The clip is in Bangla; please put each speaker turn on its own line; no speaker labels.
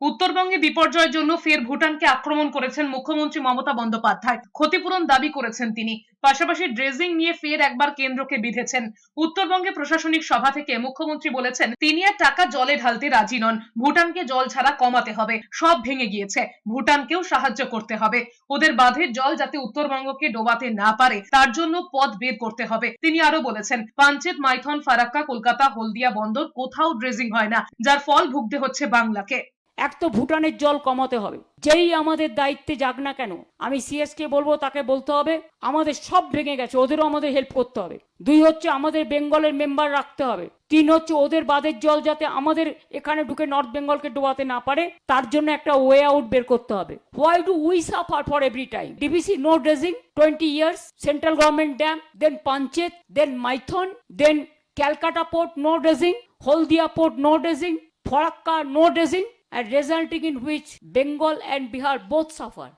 উত্তরবঙ্গে বিপর্যয়ের জন্য ফের ভুটানকে আক্রমণ করেছেন মুখ্যমন্ত্রী মমতা বন্দ্যোপাধ্যায়। ক্ষতিপূরণ দাবি করেছেন তিনি। পাশাপাশি ড্রেজিং নিয়ে ফের একবার কেন্দ্রকে বিঁধেছেন। উত্তরবঙ্গে প্রশাসনিক সভা থেকে মুখ্যমন্ত্রী বলেছেন, তিনি আর টাকা জলে ঢালতে রাজি নন। ভুটানকে জল ছাড়া কমাতে হবে। সব ভেঙে গিয়েছে। ভুটানকেও সাহায্য করতে হবে। ওদের বাঁধের জল যাতে উত্তরবঙ্গকে ডোবাতে না পারে, তার জন্য পথ বের করতে হবে। তিনি আরও বলেছেন পাঞ্চেত মাইথন, ফারাক্কা, কলকাতা, হলদিয়া বন্দর কোথাও ড্রেজিং হয় না, যার ফল ভুগতে হচ্ছে বাংলাকে।
এক তো ভুটানের জল কমাতে হবে। যেই আমাদের দায়িত্বে যাক না কেন আমি সিএসকে বলব তাকে বলতে হবে আমাদের সব ভেঙে গেছে ওদেরও আমাদের হেল্প করতে হবে। দুই হচ্ছে আমাদের বেঙ্গলের মেম্বার রাখতে হবে তিন হচ্ছে ওদের বাদের জল যাতে আমাদের এখানে ঢুকে নর্থ বেঙ্গলকে ডোবাতে না পারে তার জন্য একটা ওয়ে আউট বের করতে হবে। Why do we suffer for every time DVC no dredging twenty years central government dam then Panchet then Maithon then Calcutta port no dredging, Haldia port no dredging, Farakka no dredging, and resulting in which Bengal and Bihar both suffer.